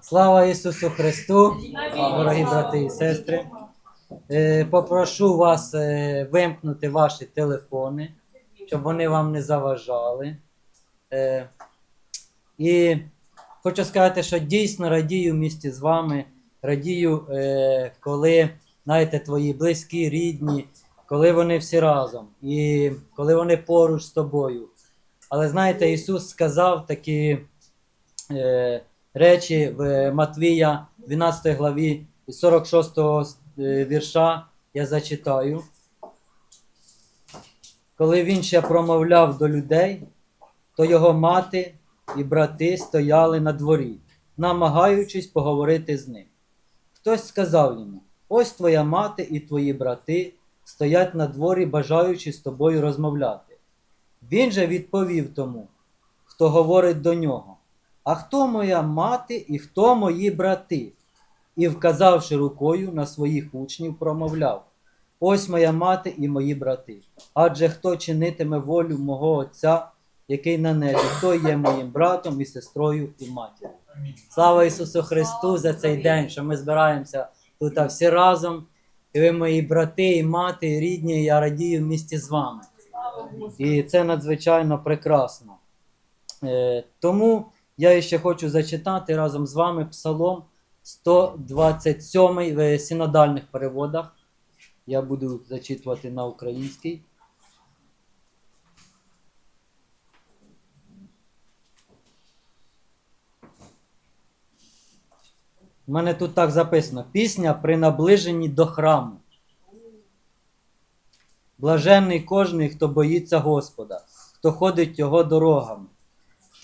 Слава Ісусу Христу, дорогі брати і сестри. Е, Попрошу вас е, вимкнути ваші телефони, щоб вони вам не заважали. Е, І хочу сказати, що дійсно радію в місті з вами. Радію, коли знаєте, твої близькі, рідні, коли вони всі разом і коли вони поруч з тобою. Але знаєте, Ісус сказав такі речі в Матвія 12 главі 46 е, вірша. Я зачитаю. Коли він ще промовляв до людей, то його мати і брати стояли на дворі, намагаючись поговорити з ним. Хтось сказав йому: Ось твоя мати і твої брати стоять на дворі, бажаючи з тобою розмовляти. Він же відповів тому, хто говорить до нього: А хто моя мати і хто мої брати? І, вказавши рукою на своїх учнів, промовляв: Ось моя мати і мої брати. Адже хто чинитиме волю мого Отця, який на небі, той є моїм братом і сестрою і матір'ю. Слава Ісусу Христу за цей день, що ми збираємося тут всі разом. І ви мої брати, і мати, і рідні, і я радію в місті з вами. І це надзвичайно прекрасно. Е, тому я ще хочу зачитати разом з вами Псалом 127 в синодальних переводах. Я буду зачитувати на український. У мене тут так записано: пісня при наближенні до храму. Блаженний кожний, хто боїться Господа, хто ходить його дорогами.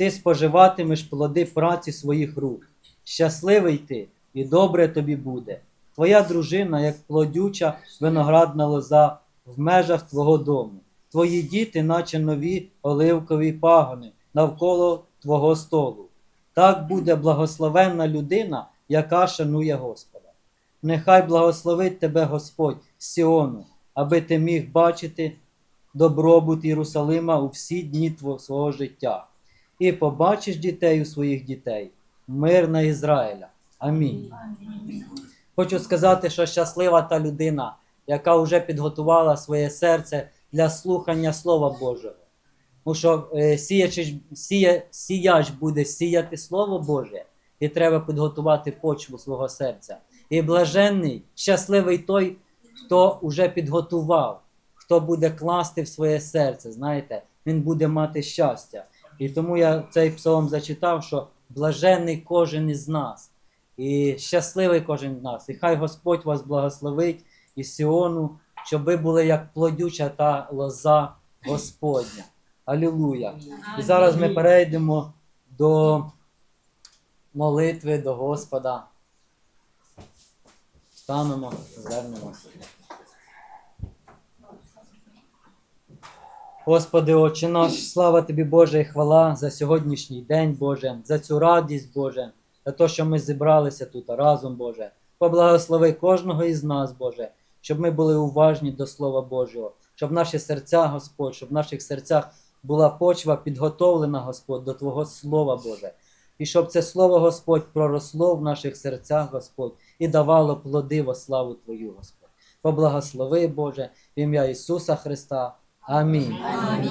Ти споживатимеш плоди праці своїх рук. Щасливий ти, і добре тобі буде. Твоя дружина, як плодюча виноградна лоза в межах твого дому. Твої діти, наче нові оливкові пагони навколо твого столу. Так буде благословенна людина, яка шанує Господа. Нехай благословить тебе Господь Сіону, аби ти міг бачити добробут Єрусалима у всі дні твого свого життя. І побачиш дітей у своїх дітей, мир на Ізраїля. Амінь. Хочу сказати, що щаслива та людина, яка вже підготувала своє серце для слухання Слова Божого. Тому що е, сіяч, сія, сіяч буде сіяти Слово Боже, і треба підготувати почву свого серця. І блаженний, щасливий той, хто вже підготував, хто буде класти в своє серце. Знаєте, він буде мати щастя. І тому я цей псалом зачитав, що блаженний кожен із нас, і щасливий кожен з нас. І хай Господь вас благословить із Сіону, щоб ви були як плодюча та лоза Господня. Алілуя! І зараз ми перейдемо до молитви до Господа. Станемо, звернемося. Господи, Отче наш, слава Тобі, Боже, і хвала за сьогоднішній день, Боже, за цю радість, Боже, за те, що ми зібралися тут разом, Боже. Поблагослови кожного із нас, Боже, щоб ми були уважні до Слова Божого, щоб наші серця, Господь, щоб в наших серцях була почва підготовлена, Господь, до Твого Слова, Боже. І щоб це Слово Господь проросло в наших серцях, Господь, і давало плоди во славу Твою, Господь. Поблагослови, Боже, в ім'я Ісуса Христа. Амінь.